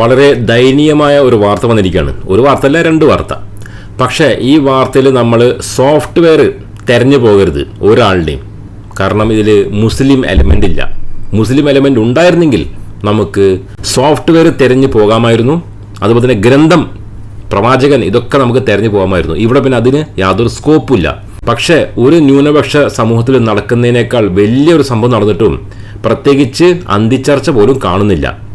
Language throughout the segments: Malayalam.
വളരെ ദയനീയമായ ഒരു വാർത്ത വന്നിരിക്കുകയാണ്. ഒരു വാർത്തയല്ല രണ്ട് വാർത്ത. പക്ഷേ ഈ വാർത്തയിൽ നമ്മൾ സോഫ്റ്റ്വെയർ തിരഞ്ഞു പോകരുത് ഒരാളുടെയും. കാരണം ഇതിൽ മുസ്ലിം എലമെന്റ് ഇല്ല. മുസ്ലിം എലമെന്റ് ഉണ്ടായിരുന്നെങ്കിൽ നമുക്ക് സോഫ്റ്റ്വെയർ തിരഞ്ഞു പോകാമായിരുന്നു. അതുപോലെ തന്നെ ഗ്രന്ഥം പ്രവാചകൻ ഇതൊക്കെ നമുക്ക് തിരഞ്ഞു പോകാമായിരുന്നു. ഇവിടെ പിന്നെ അതിന് യാതൊരു സ്കോപ്പുമില്ല പക്ഷേ ഒരു ന്യൂനപക്ഷ സമൂഹത്തിൽ നടക്കുന്നതിനേക്കാൾ വലിയൊരു സംഭവം നടന്നിട്ടും പ്രത്യേകിച്ച് അന്തിച്ചർച്ച പോലും കാണുന്നില്ല.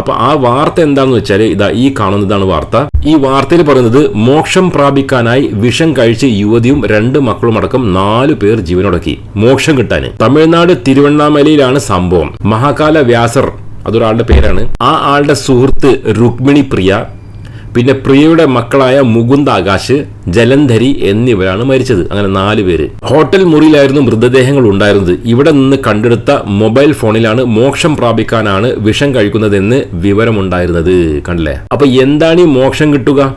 അപ്പൊ ആ വാർത്ത എന്താണെന്ന് വെച്ചാൽ ഇതാ ഈ കാണുന്നതാണ് വാർത്ത. ഈ വാർത്തയിൽ പറയുന്നത് മോക്ഷം പ്രാപിക്കാനായി വിഷം കഴിച്ച് യുവതിയും രണ്ട് മക്കളും അടക്കം നാലു പേർ ജീവനൊടക്കി. മോക്ഷം കിട്ടാൻ തമിഴ്നാട് തിരുവണ്ണാമലയിലാണ് സംഭവം. മഹാകാല വ്യാസർ അതൊരാളുടെ പേരാണ്. ആ ആളുടെ സുഹൃത്ത് രുക്മിണി പ്രിയ പിന്നെ പ്രിയയുടെ മക്കളായ മുകുന്ദ ആകാശ് ജലന്ധരി എന്നിവരാണ് മരിച്ചത്. അങ്ങനെ നാല് പേര്. ഹോട്ടൽ മുറിയിലായിരുന്നു മൃതദേഹങ്ങൾ ഉണ്ടായിരുന്നത്. ഇവിടെ നിന്ന് കണ്ടെടുത്ത മൊബൈൽ ഫോണിലാണ് മോക്ഷം പ്രാപിക്കാനാണ് വിഷം കഴിക്കുന്നതെന്ന് വിവരമുണ്ടായിരുന്നത്. കണ്ടില്ലേ? അപ്പൊ എന്താണ് ഈ മോക്ഷം കിട്ടുക?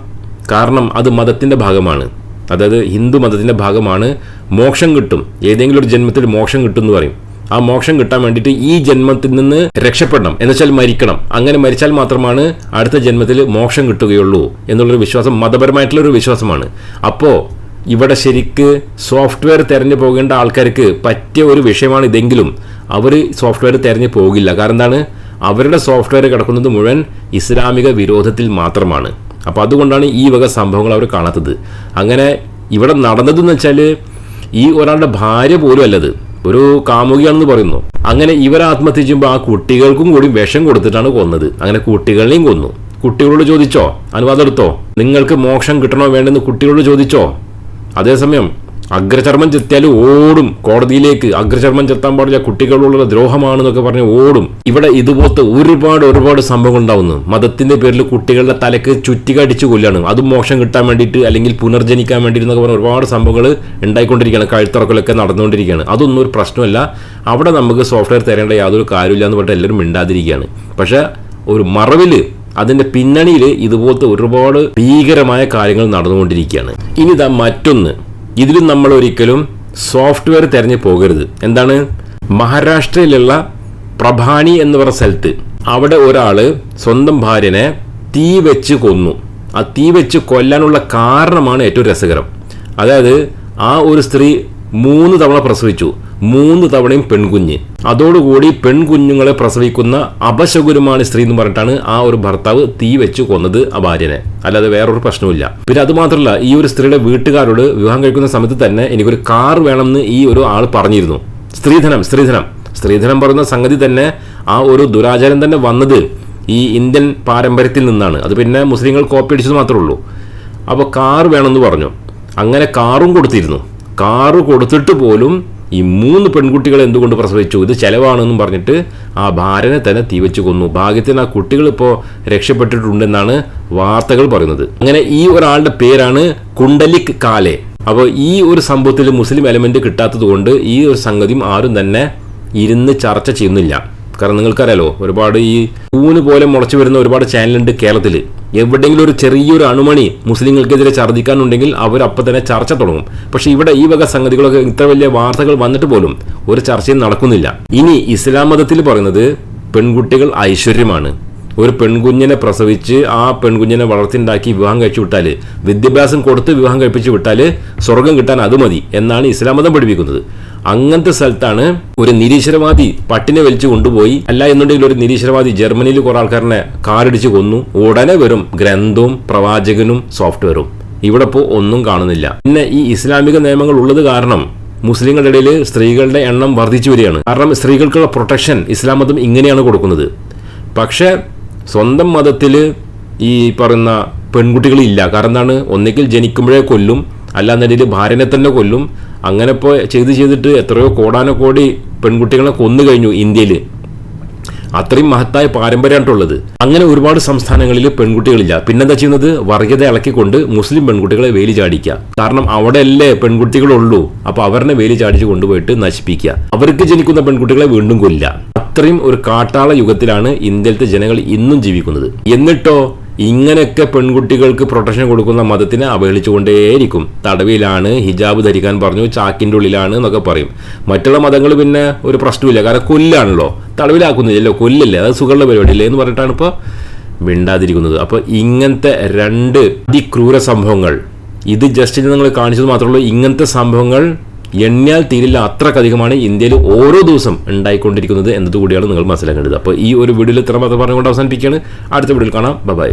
കാരണം അത് മതത്തിന്റെ ഭാഗമാണ്. അതായത് ഹിന്ദു മതത്തിന്റെ ഭാഗമാണ് മോക്ഷം കിട്ടും. ഏതെങ്കിലും ഒരു ജന്മത്തിൽ മോക്ഷം കിട്ടും എന്ന് പറയും. ആ മോക്ഷം കിട്ടാൻ വേണ്ടിയിട്ട് ഈ ജന്മത്തിൽ നിന്ന് രക്ഷപ്പെടണം. എന്നുവെച്ചാൽ മരിക്കണം. അങ്ങനെ മരിച്ചാൽ മാത്രമാണ് അടുത്ത ജന്മത്തിൽ മോക്ഷം കിട്ടുകയുള്ളൂ എന്നുള്ളൊരു വിശ്വാസം മതപരമായിട്ടുള്ള ഒരു വിശ്വാസമാണ്. അപ്പോൾ ഇവിടെ ശരിക്ക് സോഫ്റ്റ്വെയർ തിരഞ്ഞു പോകേണ്ട ആൾക്കാർക്ക് പറ്റിയ ഒരു വിഷയമാണ് ഇതെങ്കിലും. അവർ സോഫ്റ്റ്വെയർ തിരഞ്ഞു പോകില്ല. കാരണം എന്താണ്? അവരുടെ സോഫ്റ്റ്വെയർ കിടക്കുന്നത് മുഴുവൻ ഇസ്ലാമിക വിരോധത്തിൽ മാത്രമാണ്. അപ്പോൾ അതുകൊണ്ടാണ് ഈ വക സംഭവങ്ങൾ അവർ കാണാത്തത്. അങ്ങനെ ഇവിടെ നടന്നതെന്ന് വെച്ചാൽ ഈ ഒരാളുടെ ഭാര്യ പോലും അല്ലത്. ഒരു കാമുകിയാണെന്ന് പറയുന്നു. അങ്ങനെ ഇവർ ആത്മഹത്യ ചെയ്യുമ്പോൾ ആ കുട്ടികൾക്കും കൂടി വിഷം കൊടുത്തിട്ടാണ് കൊന്നത്. അങ്ങനെ കുട്ടികളെയും കൊന്നു. കുട്ടികളോട് ചോദിച്ചോ? അനുവാദം എടുത്തോ? നിങ്ങൾക്ക് മോക്ഷം കിട്ടണോ വേണ്ടെന്ന് കുട്ടികളോട് ചോദിച്ചോ? അതേസമയം അഗ്രചർമ്മം ചെത്തിയാൽ ഓടും. കോടതിയിലേക്ക് അഗ്രചർമ്മം ചെത്താൻ പാടില്ല കുട്ടികളോടുള്ള ദ്രോഹമാണെന്നൊക്കെ പറഞ്ഞ് ഓടും. ഇവിടെ ഇതുപോലത്തെ ഒരുപാട് ഒരുപാട് സംഭവങ്ങൾ ഉണ്ടാവുന്നു. മതത്തിന്റെ പേരിൽ കുട്ടികളുടെ തലക്ക് ചുറ്റി കടിച്ചു കൊല്ലാണ് അതും മോശം കിട്ടാൻ വേണ്ടിയിട്ട് അല്ലെങ്കിൽ പുനർജനിക്കാൻ വേണ്ടിയിട്ട് എന്നൊക്കെ പറഞ്ഞ ഒരുപാട് സംഭവങ്ങൾ ഉണ്ടായിക്കൊണ്ടിരിക്കുകയാണ്. കഴുത്തിറക്കലൊക്കെ നടന്നുകൊണ്ടിരിക്കുകയാണ്. അതൊന്നും ഒരു പ്രശ്നമല്ല. അവിടെ നമുക്ക് സോഫ്റ്റ്വെയർ തരേണ്ട യാതൊരു കാര്യമില്ല എന്ന് പറഞ്ഞിട്ട് എല്ലാവരും മിണ്ടാതിരിക്കുകയാണ്. പക്ഷേ ഒരു മറവിൽ അതിന്റെ പിന്നണിയിൽ ഇതുപോലത്തെ ഒരുപാട് ഭീകരമായ കാര്യങ്ങൾ നടന്നുകൊണ്ടിരിക്കുകയാണ്. ഇനി ഇതാ മറ്റൊന്ന്. ഇതിലും നമ്മൾ ഒരിക്കലും സോഫ്റ്റ്വെയർ തിരഞ്ഞു പോകരുത്. എന്താണ്? മഹാരാഷ്ട്രയിലുള്ള പ്രഭാണി എന്ന് പറഞ്ഞ സ്ഥലത്ത് അവിടെ ഒരാൾ സ്വന്തം ഭാര്യനെ തീ വെച്ച് കൊന്നു. ആ തീ വെച്ച് കൊല്ലാനുള്ള കാരണമാണ് ഏറ്റവും രസകരം. അതായത് ആ ഒരു സ്ത്രീ മൂന്ന് തവണ പ്രസവിച്ചു. മൂന്ന് തവണയും പെൺകുഞ്ഞ്. അതോടുകൂടി പെൺകുഞ്ഞുങ്ങളെ പ്രസവിക്കുന്ന അപശകുരമാണ് സ്ത്രീ എന്ന് പറഞ്ഞിട്ടാണ് ആ ഒരു ഭർത്താവ് തീ വെച്ച് കൊന്നത് ആ ഭാര്യനെ. അല്ലാതെ വേറൊരു പ്രശ്നവുമില്ല. പിന്നെ അത് മാത്രമല്ല ഈ ഒരു സ്ത്രീയുടെ വീട്ടുകാരോട് വിവാഹം കഴിക്കുന്ന സമയത്ത് തന്നെ എനിക്കൊരു കാർ വേണമെന്ന് ഈ ഒരു ആൾ പറഞ്ഞിരുന്നു. സ്ത്രീധനം സ്ത്രീധനം. സ്ത്രീധനം പറയുന്ന സംഗതി തന്നെ ആ ഒരു ദുരാചാരം തന്നെ വന്നത് ഈ ഇന്ത്യൻ പാരമ്പര്യത്തിൽ നിന്നാണ്. അത് പിന്നെ മുസ്ലിങ്ങൾ കോപ്പി അടിച്ചത് മാത്രമേ ഉള്ളൂ. അപ്പോൾ കാർ വേണമെന്ന് പറഞ്ഞു. അങ്ങനെ കാറും കൊടുത്തിരുന്നു. കാറ് കൊടുത്തിട്ട് പോലും ഈ മൂന്ന് പെൺകുട്ടികൾ എന്തുകൊണ്ട് പ്രസവിച്ചു? ഇത് ചെലവാണെന്നും പറഞ്ഞിട്ട് ആ ഭാരനെ തന്നെ തീവച്ച് കൊന്നു. ഭാഗ്യത്തിന് ആ കുട്ടികൾ ഇപ്പോൾ രക്ഷപ്പെട്ടിട്ടുണ്ടെന്നാണ് വാർത്തകൾ പറയുന്നത്. അങ്ങനെ ഈ ഒരാളുടെ പേരാണ് കുണ്ടലിക് കാലെ. അപ്പോൾ ഈ ഒരു സംഭവത്തിൽ മുസ്ലിം എലമെന്റ് കിട്ടാത്തത് കൊണ്ട് ഈ ഒരു സംഗതിയും ആരും തന്നെ ഇരുന്ന് ചർച്ച ചെയ്യുന്നില്ല. കാരണം നിങ്ങൾക്കറിയാലോ ഒരുപാട് ഈ ഊന് പോലെ മുളച്ചു വരുന്ന ഒരുപാട് ചാനലുണ്ട് കേരളത്തിൽ എവിടെയെങ്കിലും ഒരു ചെറിയൊരു അണുമണി മുസ്ലിങ്ങൾക്കെതിരെ ഛർദ്ദിക്കാനുണ്ടെങ്കിൽ അവരപ്പം തന്നെ ചർച്ച തുടങ്ങും. പക്ഷെ ഇവിടെ ഈ വക സംഗതികളൊക്കെ ഇത്ര വലിയ വാർത്തകൾ വന്നിട്ട് പോലും ഒരു ചർച്ചയും നടക്കുന്നില്ല. ഇനി ഇസ്ലാം മതത്തിൽ പറയുന്നത് പെൺകുട്ടികൾ ഐശ്വര്യമാണ്. ഒരു പെൺകുഞ്ഞിനെ പ്രസവിച്ച് ആ പെൺകുഞ്ഞിനെ വളർത്തിണ്ടാക്കി വിവാഹം കഴിച്ചു വിട്ടാൽ വിദ്യാഭ്യാസം കൊടുത്ത് വിവാഹം കഴിപ്പിച്ച് വിട്ടാൽ സ്വർഗം കിട്ടാൻ അത് മതി എന്നാണ് ഇസ്ലാം മതം പഠിപ്പിക്കുന്നത്. അങ്ങനത്തെ സ്ഥലത്താണ് ഒരു നിരീശ്വരവാദി പട്ടിനെ വലിച്ചു കൊണ്ടുപോയി. അല്ല എന്നുണ്ടെങ്കിൽ ഒരു നിരീശ്വരവാദി ജർമ്മനിയിൽ കുറെ ആൾക്കാരനെ കാറിടിച്ച് കൊന്നു. ഉടനെ വരും ഗ്രന്ഥവും പ്രവാചകനും സോഫ്റ്റ്വെയറും. ഇവിടെ ഇപ്പോൾ ഒന്നും കാണുന്നില്ല. പിന്നെ ഈ ഇസ്ലാമിക നിയമങ്ങൾ ഉള്ളത് കാരണം മുസ്ലിങ്ങളുടെ ഇടയിൽ സ്ത്രീകളുടെ എണ്ണം വർദ്ധിച്ചു വരികയാണ്. കാരണം സ്ത്രീകൾക്കുള്ള പ്രൊട്ടക്ഷൻ ഇസ്ലാം മതം ഇങ്ങനെയാണ് കൊടുക്കുന്നത്. പക്ഷേ സ്വന്തം മതത്തിൽ ഈ പറയുന്ന പെൺകുട്ടികളില്ല. കാരണം എന്താണ് ഒന്നിക്കിൽ ജനിക്കുമ്പോഴേ കൊല്ലും. അല്ലാന്നുണ്ടെങ്കിൽ ഭാര്യനെ തന്നെ കൊല്ലും. അങ്ങനെ ഇപ്പോൾ ചെയ്ത് ചെയ്തിട്ട് എത്രയോ കോടാനോ കോടി പെൺകുട്ടികളെ കൊന്നു കഴിഞ്ഞു ഇന്ത്യയിൽ അത്രയും മഹത്തായ പാരമ്പര്യമായിട്ടുള്ളത് അങ്ങനെ ഒരുപാട് സംസ്ഥാനങ്ങളിൽ പെൺകുട്ടികളില്ല. പിന്നെന്താ ചെയ്യുന്നത്? വർഗീയത ഇളക്കിക്കൊണ്ട് മുസ്ലിം പെൺകുട്ടികളെ വേലി ചാടിക്കുക. കാരണം അവിടെയല്ലേ പെൺകുട്ടികളുള്ളൂ. അപ്പൊ അവരെ വേലി ചാടിച്ച് കൊണ്ടുപോയിട്ട് നശിപ്പിക്കുക. അവർക്ക് ജനിക്കുന്ന പെൺകുട്ടികളെ വീണ്ടും കൊല്ലുക. അത്രയും ഒരു കാട്ടാള യുഗത്തിലാണ് ഇന്ത്യയിലത്തെ ജനങ്ങൾ ഇന്നും ജീവിക്കുന്നത്. എന്നിട്ടോ ഇങ്ങനെയൊക്കെ പെൺകുട്ടികൾക്ക് പ്രൊട്ടക്ഷൻ കൊടുക്കുന്ന മതത്തിനെ അവഹേളിച്ചുകൊണ്ടേയിരിക്കും. തടവിലാണ് ഹിജാബ് ധരിക്കാൻ പറഞ്ഞു ചാക്കിന്റെ ഉള്ളിലാണ് എന്നൊക്കെ പറയും. മറ്റുള്ള മതങ്ങൾ പിന്നെ ഒരു പ്രശ്നമില്ല കാരണം കൊല്ലാണല്ലോ. തടവിലാക്കുന്നില്ലല്ലോ. കൊല്ലല്ലേ. അത് സുഖമുള്ള പരിപാടിയില്ലേ എന്ന് പറഞ്ഞിട്ടാണ് ഇപ്പോൾ മിണ്ടാതിരിക്കുന്നത്. അപ്പോൾ ഇങ്ങനത്തെ രണ്ട് അതിക്രൂര സംഭവങ്ങൾ ഇത് ജസ്റ്റ് നിങ്ങൾ കാണിച്ചത് മാത്രമേ ഉള്ളൂ. ഇങ്ങനത്തെ സംഭവങ്ങൾ എണ്ണിയാൽ തീരില്ല അത്രക്കധികമാണ് ഇന്ത്യയിൽ ഓരോ ദിവസം ഉണ്ടായിക്കൊണ്ടിരിക്കുന്നത് എന്നതുകൂടിയാണ് നിങ്ങൾ മനസ്സിലാക്കേണ്ടത്. അപ്പോൾ ഈ ഒരു വീഡിയോയിൽ ഇത്ര മാത്രം പറഞ്ഞുകൊണ്ട് അവസാനിപ്പിക്കുകയാണ്. അടുത്ത വീഡിയോയിൽ കാണാം. ബൈ